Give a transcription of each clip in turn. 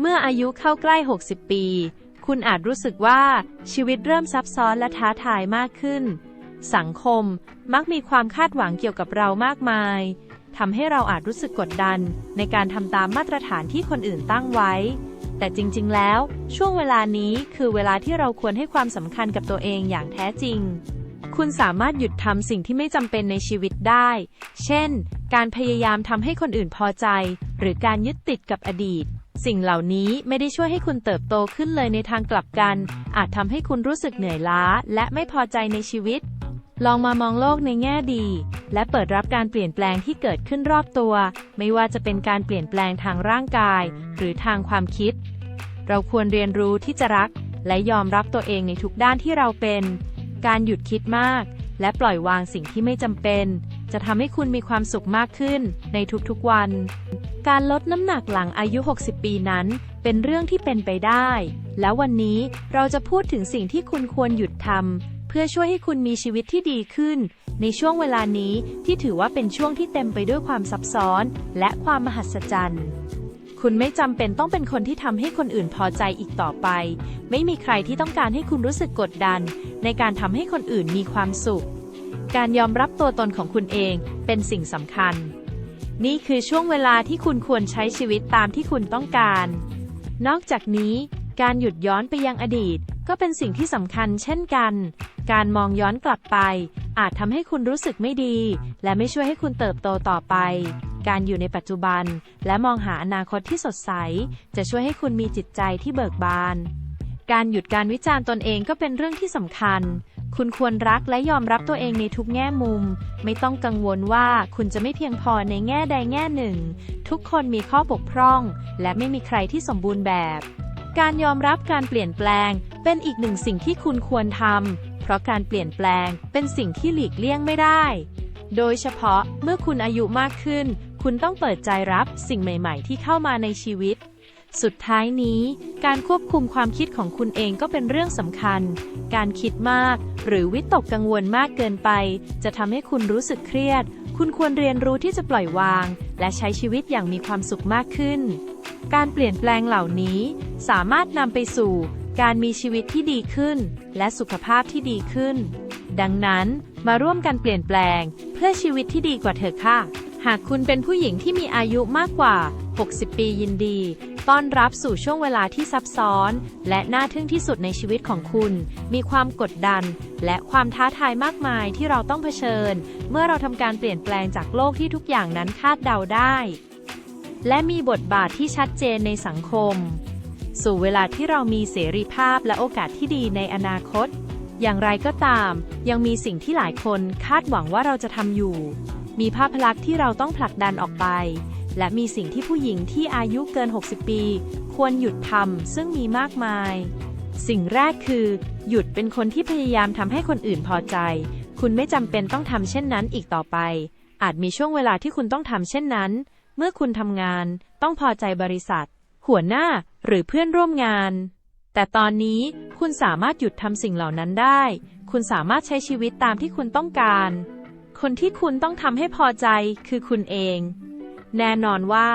เมื่ออายุเข้าใกล้ 60 ปี คุณอาจรู้สึกว่าชีวิตเริ่มซับซ้อนและท้าทายมากขึ้น สังคมมักมีความคาดหวังเกี่ยวกับเรามากมายทำให้เราอาจรู้สึกกดดัน ในการทำตามมาตรฐานที่คนอื่นตั้งไว้ แต่จริงๆ แล้ว ช่วงเวลานี้คือเวลาที่เราควรให้ความสำคัญกับตัวเองอย่างแท้จริง คุณสามารถหยุดทำสิ่งที่ไม่จำเป็นในชีวิตได้ เช่น การพยายามทำให้คนอื่นพอใจ หรือการยึดติดกับอดีต สิ่งเหล่านี้ไม่ได้ช่วยให้คุณเติบโตขึ้นเลยในทางกลับกัน อาจทำให้คุณรู้สึกเหนื่อยล้า และไม่พอใจในชีวิต ลองมามองโลกในแง่ดี และเปิดรับการเปลี่ยนแปลงที่เกิดขึ้นรอบตัว ไม่ว่าจะเป็นการเปลี่ยนแปลงทางร่างกาย หรือทางความคิด เราควรเรียนรู้ที่จะรัก และยอมรับตัวเองในทุกด้านที่เราเป็น การหยุดคิดมาก และปล่อยวางสิ่งที่ไม่จำเป็น จะทำให้คุณมีความสุขมากขึ้นในทุกๆวัน การลดน้ำหนักหลังอายุ 60 ปีนั้น เป็นเรื่องที่เป็นไปได้ แล้ววันนี้เราจะพูดถึงสิ่งที่คุณควรหยุดทำเพื่อช่วยให้คุณมีชีวิตที่ดีขึ้น ในช่วงเวลานี้ที่ถือว่าเป็นช่วงที่เต็มไปด้วยความซับซ้อน และความมหัศจรรย์คุณไม่จำเป็นต้องเป็นคนที่ทำให้คนอื่นพอใจอีกต่อไป ไม่มีใครที่ต้องการให้คุณรู้สึกกดดัน ในการทำให้คนอื่นมีความสุข การยอมรับตัวตนของคุณเองเป็นสิ่งสำคัญ นี่คือช่วงเวลาที่คุณควรใช้ชีวิตตามที่คุณต้องการ นอกจากนี้การหยุดย้อนไปยังอดีต ก็เป็นสิ่งที่สำคัญเช่นกัน การมองย้อนกลับไป อาจทำให้คุณรู้สึกไม่ดี และไม่ช่วยให้คุณเติบโตต่อไป การอยู่ในปัจจุบัน และมองหาอนาคตที่สดใส จะช่วยให้คุณมีจิตใจที่เบิกบาน การหยุดการวิจารณ์ตนเองก็เป็นเรื่องที่สำคัญ คุณควรรักและยอมรับตัวเองในทุกแง่มุม ไม่ต้องกังวลว่าคุณจะไม่เพียงพอในแง่ใดแง่หนึ่ง ทุกคนมีข้อบกพร่อง และไม่มีใครที่สมบูรณ์แบบ การยอมรับการเปลี่ยนแปลง เป็นอีกหนึ่งสิ่งที่คุณควรทำเพราะการเปลี่ยนแปลงเป็นสิ่งที่หลีกเลี่ยงไม่ได้ โดยเฉพาะเมื่อคุณอายุมากขึ้น คุณต้องเปิดใจรับสิ่งใหม่ ๆ ที่เข้ามาในชีวิต สุดท้ายนี้ การควบคุมความคิดของคุณเองก็เป็นเรื่องสำคัญ การคิดมาก หรือวิตกกังวลมากเกินไป จะทำให้คุณรู้สึกเครียด คุณควรเรียนรู้ที่จะปล่อยวาง และใช้ชีวิตอย่างมีความสุขมากขึ้น การเปลี่ยนแปลงเหล่านี้ สามารถนำไปสู่ การมีชีวิตที่ดีขึ้น และสุขภาพที่ดีขึ้น ดังนั้นมาร่วมกันเปลี่ยนแปลง เพื่อชีวิตที่ดีกว่าเธอค่ะ หากคุณเป็นผู้หญิงที่มีอายุมากกว่า 60 ปียินดี ต้อนรับสู่ช่วงเวลาที่ซับซ้อน และน่าทึ่งที่สุดในชีวิตของคุณ มีความกดดัน และความท้าทายมากมายที่เราต้องเผชิญ เมื่อเราทำการเปลี่ยนแปลงจากโลกที่ทุกอย่างนั้นคาดเดาได้ และมีบทบาทที่ชัดเจนในสังคม สู่เวลาที่เรามีเสรีภาพและโอกาสที่ดีในอนาคต อย่างไรก็ตาม ยังมีสิ่งที่หลายคนคาดหวังว่าเราจะทำอยู่ มีภาพลักษณ์ที่เราต้องผลักดันออกไป และมีสิ่งที่ผู้หญิงที่อายุเกิน 60 ปี ควรหยุดทำซึ่งมีมากมาย สิ่งแรกคือ หยุดเป็นคนที่พยายามทำให้คนอื่นพอใจ คุณไม่จำเป็นต้องทำเช่นนั้นอีกต่อไป อาจมีช่วงเวลาที่คุณต้องทำเช่นนั้น เมื่อคุณทำงาน ต้องพอใจบริษัท หัวหน้าหรือเพื่อนร่วมงาน แต่ตอนนี้คุณสามารถหยุดทำสิ่งเหล่านั้นได้ คุณสามารถใช้ชีวิตตามที่คุณต้องการ คนที่คุณต้องทำให้พอใจคือคุณเอง แน่นอนว่า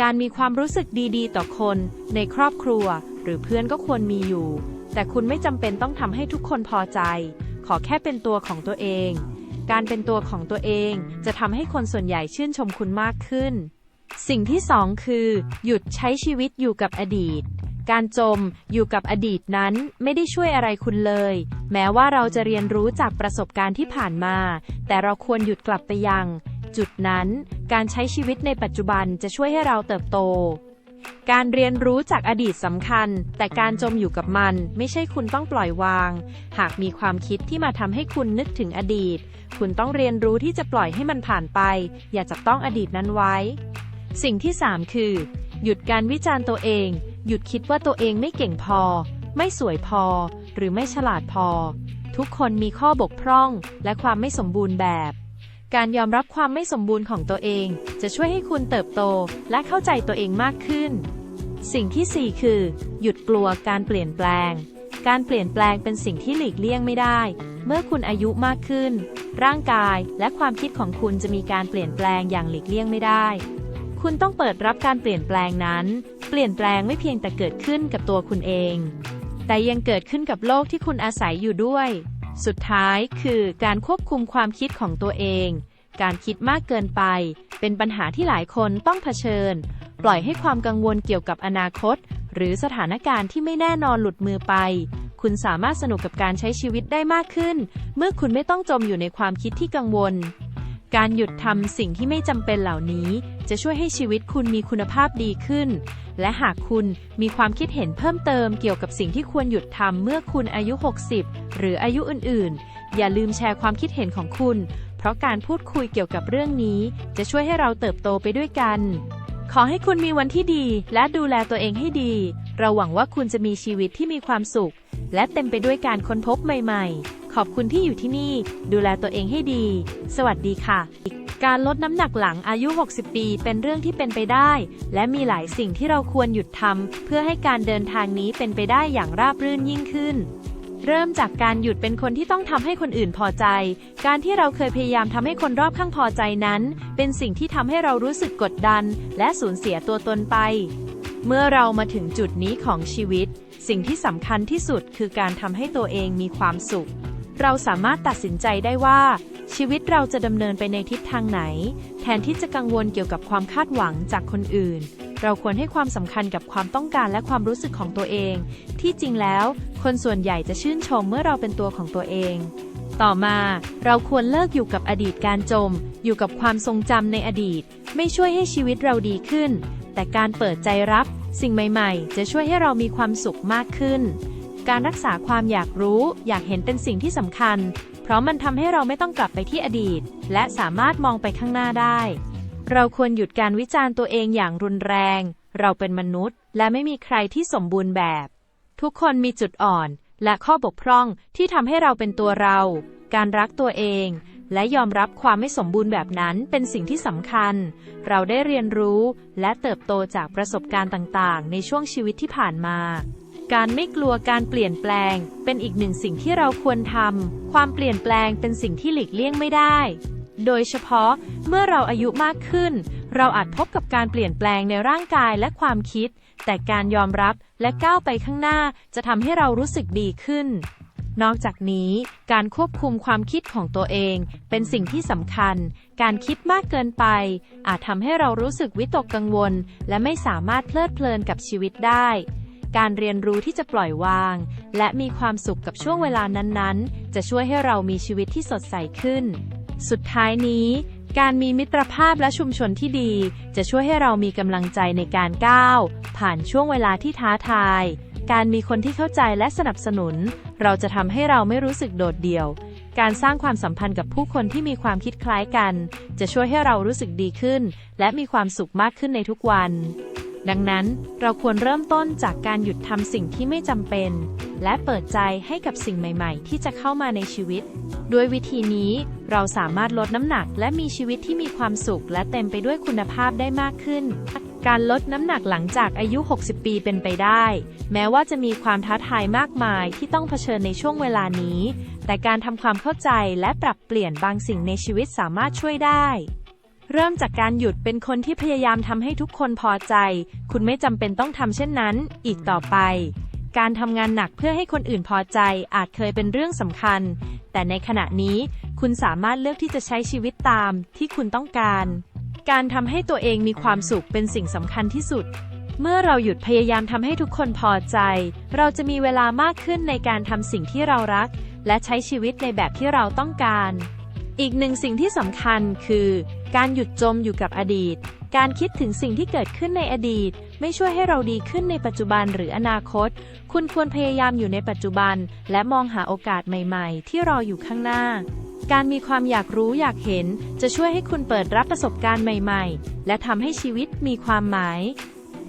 การมีความรู้สึกดีๆ ต่อคนในครอบครัว หรือเพื่อนก็ควรมีอยู่ แต่คุณไม่จำเป็นต้องทำให้ทุกคนพอใจ ขอแค่เป็นตัวของตัวเอง การเป็นตัวของตัวเองจะทำให้คนส่วนใหญ่ชื่นชมคุณมากขึ้น สิ่งที่สองคือ หยุดใช้ชีวิตอยู่กับอดีตการจมอยู่กับอดีตนั้นไม่ได้ช่วยอะไรคุณเลย แม้ว่าเราจะเรียนรู้จากประสบการณ์ที่ผ่านมา แต่เราควรหยุดกลับไปยัง จุดนั้น การใช้ชีวิตในปัจจุบันจะช่วยให้เราเติบโต การเรียนรู้จากอดีตสำคัญ แต่การจมอยู่กับมันไม่ใช่คุณต้องปล่อยวาง หากมีความคิดที่มาทำให้คุณนึกถึงอดีต คุณต้องเรียนรู้ที่จะปล่อยให้มันผ่านไป อย่าจับต้องอดีตนั้นไว้ สิ่งที่ 3 คือ หยุดการวิจารณ์ตัวเอง หยุดคิดว่าตัวเองไม่เก่งพอ ไม่สวยพอ หรือไม่ฉลาดพอ ทุกคนมีข้อบกพร่อง และความไม่สมบูรณ์แบบ การยอมรับความไม่สมบูรณ์ของตัวเอง จะช่วยให้คุณเติบโต และเข้าใจตัวเองมากขึ้น สิ่งที่ 4 คือ หยุดกลัวการเปลี่ยนแปลง การเปลี่ยนแปลงเป็นสิ่งที่หลีกเลี่ยงไม่ได้ เมื่อคุณอายุมากขึ้น ร่างกายและความคิดของคุณจะมีการเปลี่ยนแปลงอย่างหลีกเลี่ยงไม่ได้คคุณต้องเปิดรับการเปลี่ยนแปลงนั้น เปลี่ยนแปลงไม่เพียงแต่เกิดขึ้นกับตัวคุณเอง แต่ยังเกิดขึ้นกับโลกที่คุณอาศัยอยู่ด้วย สุดท้ายคือการควบคุมความคิดของตัวเอง การคิดมากเกินไป เป็นปัญหาที่หลายคนต้องเผชิญ ปล่อยให้ความกังวลเกี่ยวกับอนาคต หรือสถานการณ์ที่ไม่แน่นอนหลุดมือไป คุณสามารถสนุกกับการใช้ชีวิตได้มากขึ้น เมื่อคุณไม่ต้องจมอยู่ในความคิดที่กังวล การหยุดทำสิ่งที่ไม่จำเป็นเหล่านี้ จะช่วยให้ชีวิตคุณมีคุณภาพดีขึ้น และหากคุณมีความคิดเห็นเพิ่มเติมเกี่ยวกับสิ่งที่ควรหยุดทำเมื่อคุณอายุ 60 หรืออายุอื่น ๆ อย่าลืมแชร์ความคิดเห็นของคุณ เพราะการพูดคุยเกี่ยวกับเรื่องนี้ จะช่วยให้เราเติบโตไปด้วยกัน ขอให้คุณมีวันที่ดี และดูแลตัวเองให้ดี เราหวังว่าคุณจะมีชีวิตที่มีความสุข และเต็มไปด้วยการค้นพบใหม่ ๆ ขอบคุณที่อยู่ที่นี่ ดูแลตัวเองให้ดี สวัสดีค่ะ การลดน้ำหนักหลังอายุ 60 ปีเป็นเรื่องที่เป็นไปได้ และมีหลายสิ่งที่เราควรหยุดทำเพื่อให้การเดินทางนี้เป็นไปได้อย่างราบรื่นยิ่งขึ้นเริ่มจากการหยุดเป็นคนที่ต้องทำให้คนอื่นพอใจ การที่เราเคยพยายามทำให้คนรอบข้างพอใจนั้น เป็นสิ่งที่ทำให้เรารู้สึกกดดัน และสูญเสียตัวตนไป เมื่อเรามาถึงจุดนี้ของชีวิต สิ่งที่สำคัญที่สุดคือการทำให้ตัวเองมีความสุข เราสามารถตัดสินใจได้ว่า ชีวิตเราจะดำเนินไปในทิศทางไหน แทนที่จะกังวลเกี่ยวกับความคาดหวังจากคนอื่น เราควรให้ความสำคัญกับความต้องการและความรู้สึกของตัวเอง ที่จริงแล้ว คนส่วนใหญ่จะชื่นชมเมื่อเราเป็นตัวของตัวเอง ต่อมาเราควรเลิกอยู่กับอดีตการจม อยู่กับความทรงจำในอดีต ไม่ช่วยให้ชีวิตเราดีขึ้น แต่การเปิดใจรับ สิ่งใหม่ ๆ จะช่วยให้เรามีความสุขมากขึ้น การรักษาความอยากรู้ อยากเห็นเป็นสิ่งที่สำคัญ เพราะมันทำให้เราไม่ต้องกลับไปที่อดีต และสามารถมองไปข้างหน้าได้ เราควรหยุดการวิจารณ์ตัวเองอย่างรุนแรง เราเป็นมนุษย์ และไม่มีใครที่สมบูรณ์แบบ ทุกคนมีจุดอ่อน และข้อบกพร่องที่ทำให้เราเป็นตัวเรา การรักตัวเอง และยอมรับความไม่สมบูรณ์แบบนั้นเป็นสิ่งที่สำคัญ เราได้เรียนรู้ และเติบโตจากประสบการณ์ต่างๆ ในช่วงชีวิตที่ผ่านมา การไม่กลัวการเปลี่ยนแปลง เป็นอีกหนึ่งสิ่งที่เราควรทำ ความเปลี่ยนแปลงเป็นสิ่งที่หลีกเลี่ยงไม่ได้ โดยเฉพาะเมื่อเราอายุมากขึ้น เราอาจพบกับการเปลี่ยนแปลงในร่างกายและความคิด แต่การยอมรับและก้าวไปข้างหน้าจะทำให้เรารู้สึกดีขึ้น นอกจากนี้ การควบคุมความคิดของตัวเอง เป็นสิ่งที่สำคัญ การคิดมากเกินไป อาจทำให้เรารู้สึกวิตกกังวล และไม่สามารถเพลิดเพลินกับชีวิตได้ การเรียนรู้ที่จะปล่อยวาง และมีความสุขกับช่วงเวลานั้นๆ จะช่วยให้เรามีชีวิตที่สดใสขึ้น สุดท้ายนี้ การมีมิตรภาพและชุมชนที่ดี จะช่วยให้เรามีกำลังใจในการก้าว ผ่านช่วงเวลาที่ท้าทาย การมีคนที่เข้าใจและสนับสนุน เราจะทำให้เราไม่รู้สึกโดดเดี่ยว การสร้างความสัมพันธ์กับผู้คนที่มีความคิดคล้ายกัน จะช่วยให้เรารู้สึกดีขึ้น และมีความสุขมากขึ้นในทุกวัน ดังนั้นเราควรเริ่มต้นจากการหยุดทำสิ่งที่ไม่จำเป็น และเปิดใจให้กับสิ่งใหม่ ๆ ที่จะเข้ามาในชีวิต ด้วยวิธีนี้เราสามารถลดน้ำหนักและมีชีวิตที่มีความสุข และเต็มไปด้วยคุณภาพได้มากขึ้น การลดน้ำหนักหลังจากอายุ 60 ปีเป็นไปได้ แม้ว่าจะมีความท้าทายมากมายที่ต้องเผชิญในช่วงเวลานี้ แต่การทำความเข้าใจและปรับเปลี่ยนบางสิ่งในชีวิตสามารถช่วยได้ เริ่มจากการหยุดเป็นคนที่พยายามทำให้ทุกคนพอใจ คุณไม่จำเป็นต้องทำเช่นนั้น อีกต่อไป การทำงานหนักเพื่อให้คนอื่นพอใจอาจเคยเป็นเรื่องสำคัญ แต่ในขณะนี้คุณสามารถเลือกที่จะใช้ชีวิตตามที่คุณต้องการ การทำให้ตัวเองมีความสุขเป็นสิ่งสำคัญที่สุด เมื่อเราหยุดพยายามทำให้ทุกคนพอใจ เราจะมีเวลามากขึ้นในการทำสิ่งที่เรารัก และใช้ชีวิตในแบบที่เราต้องการ อีกหนึ่งสิ่งที่สำคัญคือ การหยุดจมอยู่กับอดีต การคิดถึงสิ่งที่เกิดขึ้นในอดีต ไม่ช่วยให้เราดีขึ้นในปัจจุบันหรืออนาคต คุณควรพยายามอยู่ในปัจจุบัน และมองหาโอกาสใหม่ๆ ที่รออยู่ข้างหน้า การมีความอยากรู้อยากเห็น จะช่วยให้คุณเปิดรับประสบการณ์ใหม่ๆ และทำให้ชีวิตมีความหมาย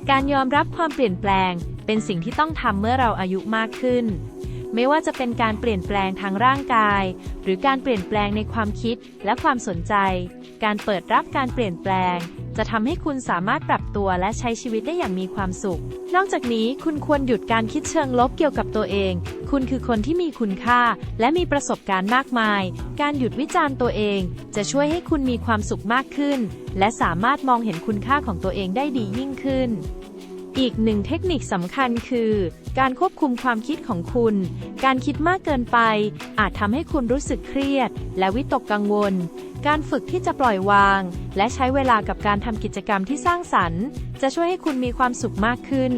การยอมรับความเปลี่ยนแปลง เป็นสิ่งที่ต้องทำเมื่อเราอายุมากขึ้น ไม่ว่าจะเป็นการเปลี่ยนแปลงทางร่างกาย หรือการเปลี่ยนแปลงในความคิดและความสนใจ การเปิดรับการเปลี่ยนแปลง จะทำให้คุณสามารถปรับตัวและใช้ชีวิตได้อย่างมีความสุข นอกจากนี้คุณควรหยุดการคิดเชิงลบเกี่ยวกับตัวเอง คุณคือคนที่มีคุณค่า และมีประสบการณ์มากมาย การหยุดวิจารณ์ตัวเอง จะช่วยให้คุณมีความสุขมากขึ้น และสามารถมองเห็นคุณค่าของตัวเองได้ดียิ่งขึ้น อีกหนึ่งเทคนิคสำคัญคือ การควบคุมความคิดของคุณ การคิดมากเกินไป อาจทำให้คุณรู้สึกเครียด และวิตกกังวล การฝึกที่จะปล่อยวาง และใช้เวลากับการทำกิจกรรมที่สร้างสรรค์ จะช่วยให้คุณมีความสุขมากขึ้น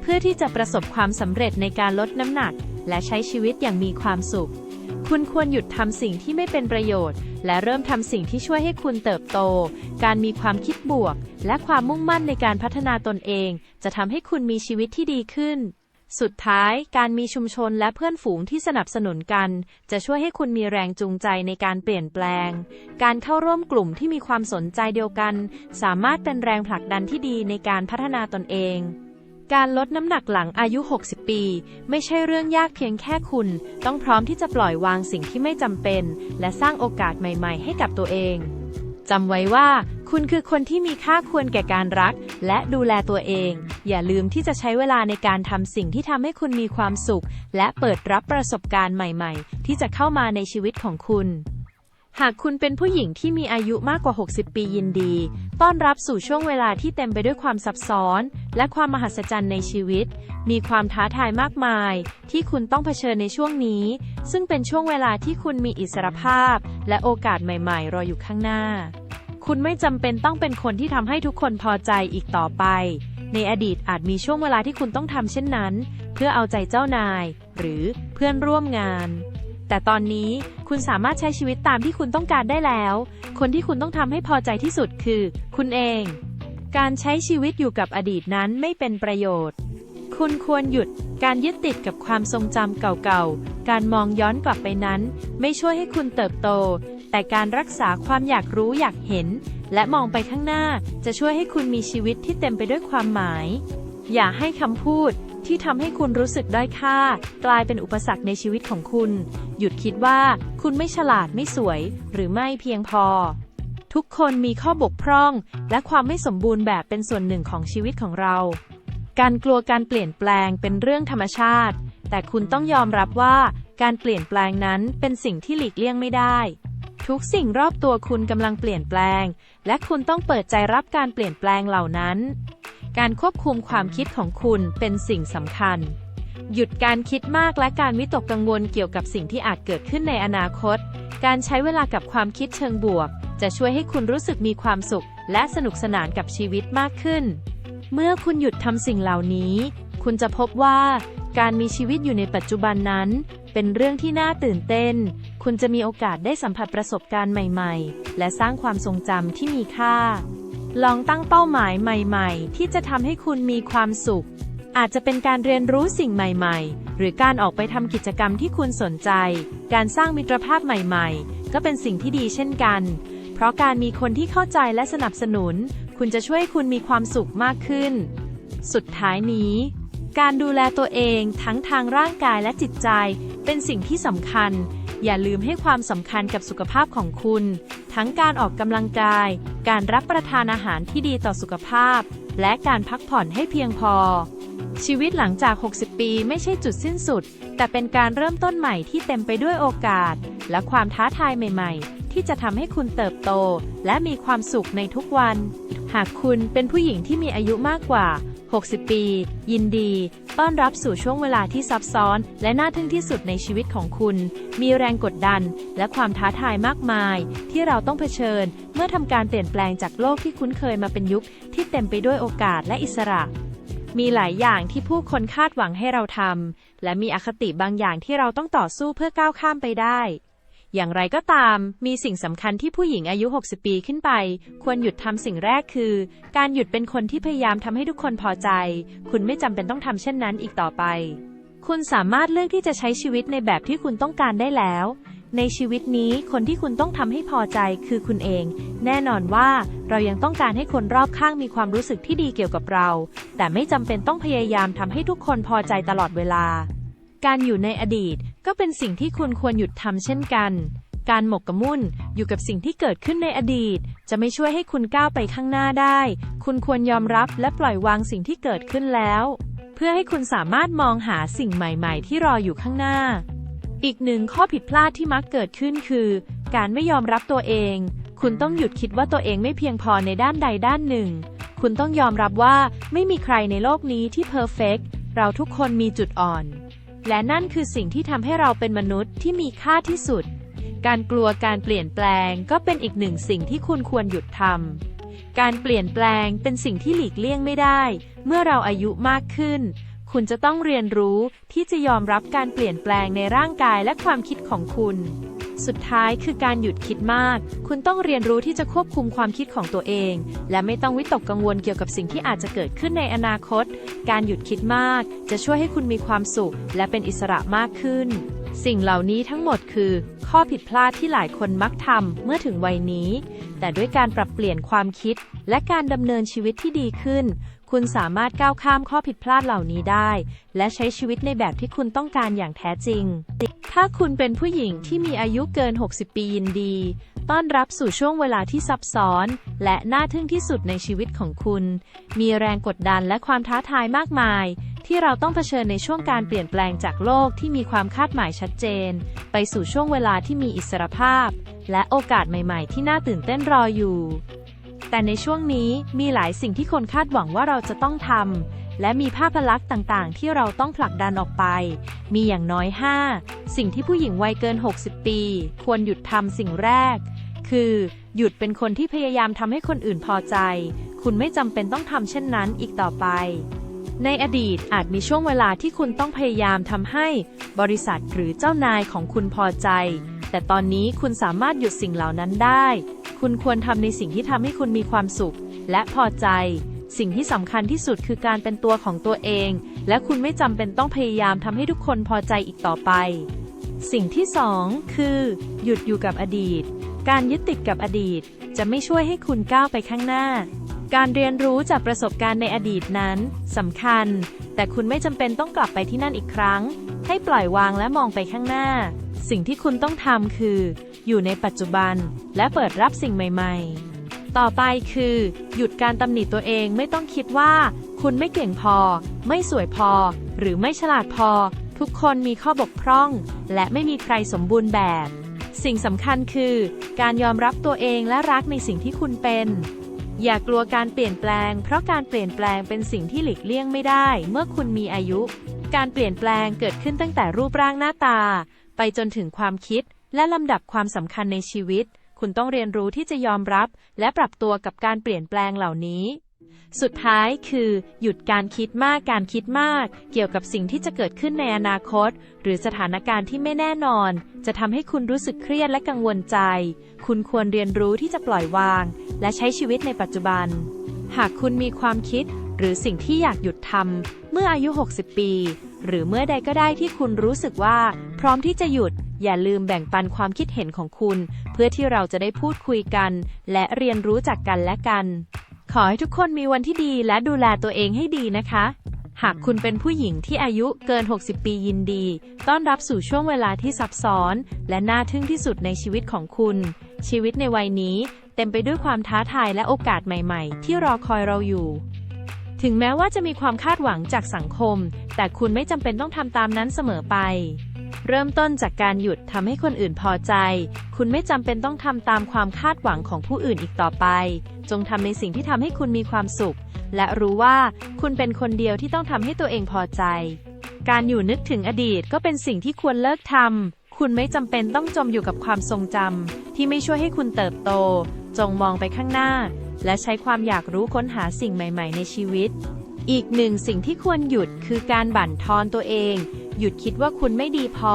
เพื่อที่จะประสบความสำเร็จในการลดน้ำหนัก และใช้ชีวิตอย่างมีความสุข คุณควรหยุดทำสิ่งที่ไม่เป็นประโยชน์ และเริ่มทำสิ่งที่ช่วยให้คุณเติบโต การมีความคิดบวก และความมุ่งมั่นในการพัฒนาตนเอง จะทำให้คุณมีชีวิตที่ดีขึ้น สุดท้าย การมีชุมชนและเพื่อนฝูงที่สนับสนุนกัน จะช่วยให้คุณมีแรงจูงใจในการเปลี่ยนแปลง การเข้าร่วมกลุ่มที่มีความสนใจเดียวกัน สามารถเป็นแรงผลักดันที่ดีในการพัฒนาตนเอง การลดน้ำหนักหลังอายุ 60 ปี ไม่ใช่เรื่องยากเพียงแค่คุณ ต้องพร้อมที่จะปล่อยวางสิ่งที่ไม่จำเป็น และสร้างโอกาสใหม่ๆ ให้กับตัวเองจำไว้ว่า คุณคือคนที่มีค่าควรแก่การรัก และดูแลตัวเอง อย่าลืมที่จะใช้เวลาในการทำสิ่งที่ทำให้คุณมีความสุข และเปิดรับประสบการณ์ใหม่ ๆ ที่จะเข้ามาในชีวิตของคุณ หากคุณเป็นผู้หญิงที่มีอายุมากกว่า 60 ปียินดี ต้อนรับสู่ช่วงเวลาที่เต็มไปด้วยความซับซ้อน และความมหัศจรรย์ในชีวิต มีความท้าทายมากมาย ที่คุณต้องเผชิญในช่วงนี้ ซึ่งเป็นช่วงเวลาที่คุณมีอิสรภาพ และโอกาสใหม่ๆ รออยู่ข้างหน้า คุณไม่จำเป็นต้องเป็นคนที่ทำให้ทุกคนพอใจอีกต่อไป ในอดีตอาจมีช่วงเวลาที่คุณต้องทำเช่นนั้น เพื่อเอาใจเจ้านาย หรือเพื่อนร่วมงาน แต่ตอนนี้คุณสามารถใช้ชีวิตตามที่คุณต้องการได้แล้ว คนที่คุณต้องทำให้พอใจที่สุดคือ คุณเอง การใช้ชีวิตอยู่กับอดีตนั้นไม่เป็นประโยชน์ คุณควรหยุดการยึดติดกับความทรงจำเก่าๆ การมองย้อนกลับไปนั้น ไม่ช่วยให้คุณเติบโต แต่การรักษาความอยากรู้อยากเห็น และมองไปข้างหน้าจะช่วยให้คุณมีชีวิตที่เต็มไปด้วยความหมาย อย่าให้คำพูด ที่ทำให้คุณรู้สึกด้อยค่า กลายเป็นอุปสรรคในชีวิตของคุณ หยุดคิดว่าคุณไม่ฉลาดไม่สวย หรือไม่เพียงพอ ทุกคนมีข้อบกพร่อง และความไม่สมบูรณ์แบบเป็นส่วนหนึ่งของชีวิตของเรา การกลัวการเปลี่ยนแปลงเป็นเรื่องธรรมชาติ แต่คุณต้องยอมรับว่าการเปลี่ยนแปลงนั้นเป็นสิ่งที่หลีกเลี่ยงไม่ได้ ทุกสิ่งรอบตัวคุณกำลังเปลี่ยนแปลง และคุณต้องเปิดใจรับการเปลี่ยนแปลงเหล่านั้น การควบคุมความคิดของคุณเป็นสิ่งสำคัญ หยุดการคิดมากและการวิตกกังวลเกี่ยวกับสิ่งที่อาจเกิดขึ้นในอนาคต การใช้เวลากับความคิดเชิงบวก จะช่วยให้คุณรู้สึกมีความสุข และสนุกสนานกับชีวิตมากขึ้น เมื่อคุณหยุดทำสิ่งเหล่านี้ คุณจะพบว่าการมีชีวิตอยู่ในปัจจุบันนั้น เป็นเรื่องที่น่าตื่นเต้น คุณจะมีโอกาสได้สัมผัสประสบการณ์ใหม่ ๆ และสร้างความทรงจำที่มีค่า ลองตั้งเป้าหมายใหม่ๆ ที่จะทำให้คุณมีความสุข อาจจะเป็นการเรียนรู้สิ่งใหม่ๆ หรือการออกไปทำกิจกรรมที่คุณสนใจ การสร้างมิตรภาพใหม่ๆ ก็เป็นสิ่งที่ดีเช่นกัน เพราะการมีคนที่เข้าใจและสนับสนุน คุณจะช่วยคุณมีความสุขมากขึ้น สุดท้ายนี้ การดูแลตัวเองทั้งทางร่างกายและจิตใจ เป็นสิ่งที่สำคัญ อย่าลืมให้ความสำคัญกับสุขภาพของคุณ ทั้งการออกกำลังกาย การรับประทานอาหารที่ดีต่อสุขภาพ และการพักผ่อนให้เพียงพอ ชีวิตหลังจาก 60 ปีไม่ใช่จุดสิ้นสุด แต่เป็นการเริ่มต้นใหม่ที่เต็มไปด้วยโอกาส และความท้าทายใหม่ ๆ ที่จะทำให้คุณเติบโต และมีความสุขในทุกวัน หากคุณเป็นผู้หญิงที่มีอายุมากกว่า 60 ปี ยินดี ต้อนรับสู่ช่วงเวลาที่ซับซ้อน และน่าทึ่งที่สุดในชีวิตของคุณ มีแรงกดดัน และความท้าทายมากมาย ที่เราต้องเผชิญ เมื่อทำการเปลี่ยนแปลงจากโลกที่คุ้นเคยมาเป็นยุค ที่เต็มไปด้วยโอกาสและอิสระ มีหลายอย่างที่ผู้คนคาดหวังให้เราทำและมีอคติบางอย่างที่เราต้องต่อสู้เพื่อก้าวข้ามไปได้ อย่างไรก็ตาม มีสิ่งสำคัญที่ผู้หญิงอายุ 60 ปีขึ้นไป ควรหยุดทำสิ่งแรกคือ การหยุดเป็นคนที่พยายามทำให้ทุกคนพอใจ คุณไม่จำเป็นต้องทำเช่นนั้นอีกต่อไป คุณสามารถเลือกที่จะใช้ชีวิตในแบบที่คุณต้องการได้แล้ว ในชีวิตนี้คนที่คุณต้องทำให้พอใจคือคุณเอง แน่นอนว่าเรายังต้องการให้คนรอบข้างมีความรู้สึกที่ดีเกี่ยวกับเรา แต่ไม่จำเป็นต้องพยายามทำให้ทุกคนพอใจตลอดเวลา การอยู่ในอดีตก็เป็นสิ่งที่คุณควรหยุดทำเช่นกัน การหมกกมุ่นอยู่กับสิ่งที่เกิดขึ้นในอดีต จะไม่ช่วยให้คุณก้าวไปข้างหน้าได้ คุณควรยอมรับและปล่อยวางสิ่งที่เกิดขึ้นแล้ว เพื่อให้คุณสามารถมองหาสิ่งใหม่ ๆ ที่รออยู่ข้างหน้า อีกหนึ่งข้อผิดพลาดที่มักเกิดขึ้นคือ การไม่ยอมรับตัวเอง คุณต้องหยุดคิดว่าตัวเองไม่เพียงพอในด้านใดด้านหนึ่ง คุณต้องยอมรับว่าไม่มีใครในโลกนี้ที่เพอร์เฟกเราทุกคนมีจุดอ่อน และนั่นคือสิ่งที่ทำให้เราเป็นมนุษย์ที่มีค่าที่สุด การกลัวการเปลี่ยนแปลงก็เป็นอีกหนึ่งสิ่งที่คุณควรหยุดทำ การเปลี่ยนแปลงเป็นสิ่งที่หลีกเลี่ยงไม่ได้ เมื่อเราอายุมากขึ้น คุณจะต้องเรียนรู้ที่จะยอมรับการเปลี่ยนแปลงในร่างกายและความคิดของคุณ สุดท้ายคือการหยุดคิดมาก คุณต้องเรียนรู้ที่จะควบคุมความคิดของตัวเอง และไม่ต้องวิตกกังวลเกี่ยวกับสิ่งที่อาจจะเกิดขึ้นในอนาคต การหยุดคิดมาก จะช่วยให้คุณมีความสุข และเป็นอิสระมากขึ้น สิ่งเหล่านี้ทั้งหมดคือ ข้อผิดพลาดที่หลายคนมักทำเมื่อถึงวัยนี้ แต่ด้วยการปรับเปลี่ยนความคิด และการดำเนินชีวิตที่ดีขึ้น คุณสามารถก้าวข้ามข้อผิดพลาดเหล่านี้ได้ และใช้ชีวิตในแบบที่คุณต้องการอย่างแท้จริง ถ้าคุณเป็นผู้หญิงที่มีอายุเกิน 60 ปียินดี ต้อนรับสู่ช่วงเวลาที่ซับซ้อน และน่าทึ่งที่สุดในชีวิตของคุณ มีแรงกดดันและความท้าทายมากมาย ที่เราต้องเผชิญในช่วงการเปลี่ยนแปลงจากโลกที่มีความคาดหมายชัดเจน ไปสู่ช่วงเวลาที่มีอิสรภาพ และโอกาสใหม่ ๆ ที่น่าตื่นเต้นรออยู่ แต่ในช่วงนี้มีหลายสิ่งที่คนคาดหวังว่าเราจะต้องทำ และมีภาพลักษณ์ต่างๆ ที่เราต้องผลักดันออกไป มีอย่างน้อย 5 สิ่งที่ผู้หญิงวัยเกิน 60 ปี ควรหยุดทำสิ่งแรก คือ หยุดเป็นคนที่พยายามทำให้คนอื่นพอใจ คุณไม่จำเป็นต้องทำเช่นนั้นอีกต่อไป ในอดีตอาจมีช่วงเวลาที่คุณต้องพยายามทำให้ บริษัทหรือเจ้านายของคุณพอใจ แต่ตอนนี้คุณสามารถหยุดสิ่งเหล่านั้นได้ คุณควรทำในสิ่งที่ทำให้คุณมีความสุข และพอใจ สิ่งที่สำคัญที่สุดคือการเป็นตัวของตัวเอง และคุณไม่จำเป็นต้องพยายามทำให้ทุกคนพอใจอีกต่อไป สิ่งที่สองคือ หยุดอยู่กับอดีต การยึดติดกับอดีต จะไม่ช่วยให้คุณก้าวไปข้างหน้า การเรียนรู้จากประสบการณ์ในอดีตนั้นสำคัญ แต่คุณไม่จำเป็นต้องกลับไปที่นั่นอีกครั้ง ให้ปล่อยวางและมองไปข้างหน้า สิ่งที่คุณต้องทำคือ อยู่ในปัจจุบัน และเปิดรับสิ่งใหม่ ๆ ต่อไปคือ หยุดการตำหนิตัวเองไม่ต้องคิดว่า คุณไม่เก่งพอ ไม่สวยพอ หรือไม่ฉลาดพอ ทุกคนมีข้อบกพร่อง และไม่มีใครสมบูรณ์แบบ สิ่งสำคัญคือ การยอมรับตัวเองและรักในสิ่งที่คุณเป็น อย่ากลัวการเปลี่ยนแปลง เพราะการเปลี่ยนแปลงเป็นสิ่งที่หลีกเลี่ยงไม่ได้ เมื่อคุณมีอายุ การเปลี่ยนแปลงเกิดขึ้นตั้งแต่รูปร่างหน้าตา ไปจนถึงความคิดและลำดับความสำคัญในชีวิต คุณต้องเรียนรู้ที่จะยอมรับ และปรับตัวกับการเปลี่ยนแปลงเหล่านี้ สุดท้ายคือ หยุดการคิดมากการคิดมาก เกี่ยวกับสิ่งที่จะเกิดขึ้นในอนาคต หรือสถานการณ์ที่ไม่แน่นอน จะทำให้คุณรู้สึกเครียดและกังวลใจ คุณควรเรียนรู้ที่จะปล่อยวาง และใช้ชีวิตในปัจจุบัน หากคุณมีความคิด หรือสิ่งที่อยากหยุดทำเมื่ออายุ 60 ปี หรือเมื่อใดก็ได้ที่คุณรู้สึกว่า พร้อมที่จะหยุด อย่าลืมแบ่งปันความคิดเห็นของคุณ เพื่อที่เราจะได้พูดคุยกัน และเรียนรู้จากกันและกัน ขอให้ทุกคนมีวันที่ดีและดูแลตัวเองให้ดีนะคะ หากคุณเป็นผู้หญิงที่อายุเกิน 60 ปียินดี ต้อนรับสู่ช่วงเวลาที่ซับซ้อน และน่าทึ่งที่สุดในชีวิตของคุณ ชีวิตในวัยนี้ เต็มไปด้วยความท้าทายและโอกาสใหม่ ๆ ที่รอคอยเราอยู่ถึงแม้ว่าจะมีความคาดหวังจากสังคม แต่คุณไม่จำเป็นต้องทำตามนั้นเสมอไป เริ่มต้นจากการหยุดทำให้คนอื่นพอใจ คุณไม่จำเป็นต้องทำตามความคาดหวังของผู้อื่นอีกต่อไป จงทำในสิ่งที่ทำให้คุณมีความสุข และรู้ว่าคุณเป็นคนเดียวที่ต้องทำให้ตัวเองพอใจ การอยู่นึกถึงอดีตก็เป็นสิ่งที่ควรเลิกทำ คุณไม่จำเป็นต้องจมอยู่กับความทรงจำที่ไม่ช่วยให้คุณเติบโต จงมองไปข้างหน้า และใช้ความอยากรู้ค้นหาสิ่งใหม่ ๆ ในชีวิต อีกหนึ่งสิ่งที่ควรหยุดคือการบั่นทอนตัวเอง หยุดคิดว่าคุณไม่ดีพอ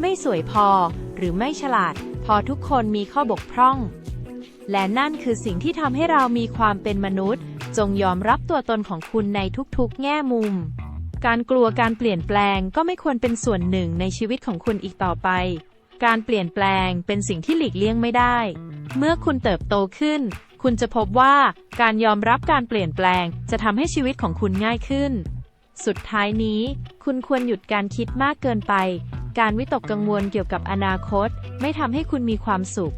ไม่สวยพอ หรือไม่ฉลาด พอทุกคนมีข้อบกพร่อง และนั่นคือสิ่งที่ทำให้เรามีความเป็นมนุษย์ จงยอมรับตัวตนของคุณในทุกๆ แง่มุม การกลัวการเปลี่ยนแปลงก็ไม่ควรเป็นส่วนหนึ่งในชีวิตของคุณอีกต่อไป การเปลี่ยนแปลงเป็นสิ่งที่หลีกเลี่ยงไม่ได้ เมื่อคุณเติบโตขึ้น คุณจะพบว่าการยอมรับการเปลี่ยนแปลง จะทำให้ชีวิตของคุณง่ายขึ้น สุดท้ายนี้ คุณควรหยุดการคิดมากเกินไป การวิตกกังวลเกี่ยวกับอนาคต ไม่ทำให้คุณมีความสุข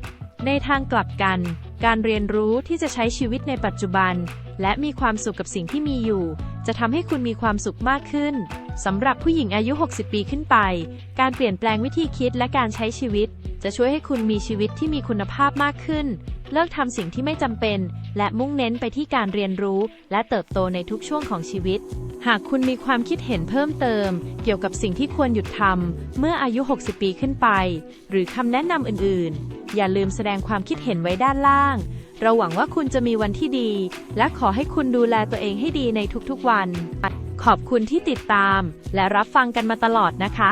ในทางกลับกัน การเรียนรู้ที่จะใช้ชีวิตในปัจจุบัน และมีความสุขกับสิ่งที่มีอยู่ จะทำให้คุณมีความสุขมากขึ้นสำหรับผู้หญิงอายุ 60 ปีขึ้นไป การเปลี่ยนแปลงวิธีคิดและการใช้ชีวิต จะช่วยให้คุณมีชีวิตที่มีคุณภาพมากขึ้น เลิกทำสิ่งที่ไม่จำเป็น และมุ่งเน้นไปที่การเรียนรู้ และเติบโตในทุกช่วงของชีวิต หากคุณมีความคิดเห็นเพิ่มเติม เกี่ยวกับสิ่งที่ควรหยุดทำเมื่ออายุ 60 ปีขึ้นไป หรือคำแนะนำอื่น ๆ อย่าลืมแสดงความคิดเห็นไว้ด้านล่าง เราหวังว่าคุณจะมีวันที่ดี และขอให้คุณดูแลตัวเองให้ดีในทุกๆวัน ขอบคุณที่ติดตาม และรับฟังกันมาตลอดนะคะ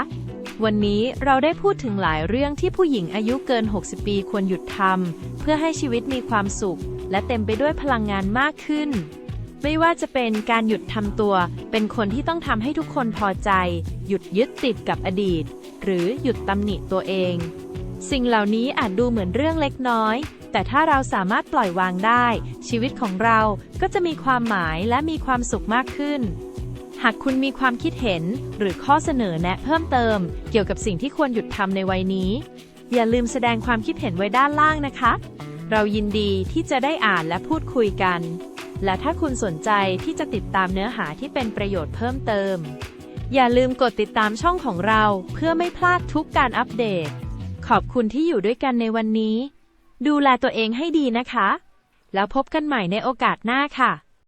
วันนี้เราได้พูดถึงหลายเรื่องที่ผู้หญิงอายุเกิน 60 ปีควรหยุดทำเพื่อให้ชีวิตมีความสุข และเต็มไปด้วยพลังงานมากขึ้นไม่ว่าจะเป็นการหยุดทำตัว เป็นคนที่ต้องทำให้ทุกคนพอใจ หยุดยึดติดกับอดีต หรือหยุดตำหนิตัวเอง สิ่งเหล่านี้อาจดูเหมือนเรื่องเล็กน้อย แต่ถ้าเราสามารถปล่อยวางได้ ชีวิตของเราก็จะมีความหมายและมีความสุขมากขึ้น หากคุณมีความคิดเห็นหรือข้อเสนอแนะเพิ่มเติม เกี่ยวกับสิ่งที่ควรหยุดทำในวัยนี้ อย่าลืมแสดงความคิดเห็นไว้ด้านล่างนะคะ เรายินดีที่จะได้อ่านและพูดคุยกัน และถ้าคุณสนใจที่จะติดตามเนื้อหาที่เป็นประโยชน์เพิ่มเติม อย่าลืมกดติดตามช่องของเรา เพื่อไม่พลาดทุกการอัปเดต ขอบคุณที่อยู่ด้วยกันในวันนี้ ดูแลตัวเองให้ดีนะคะ แล้วพบกันใหม่ในโอกาสหน้าค่ะ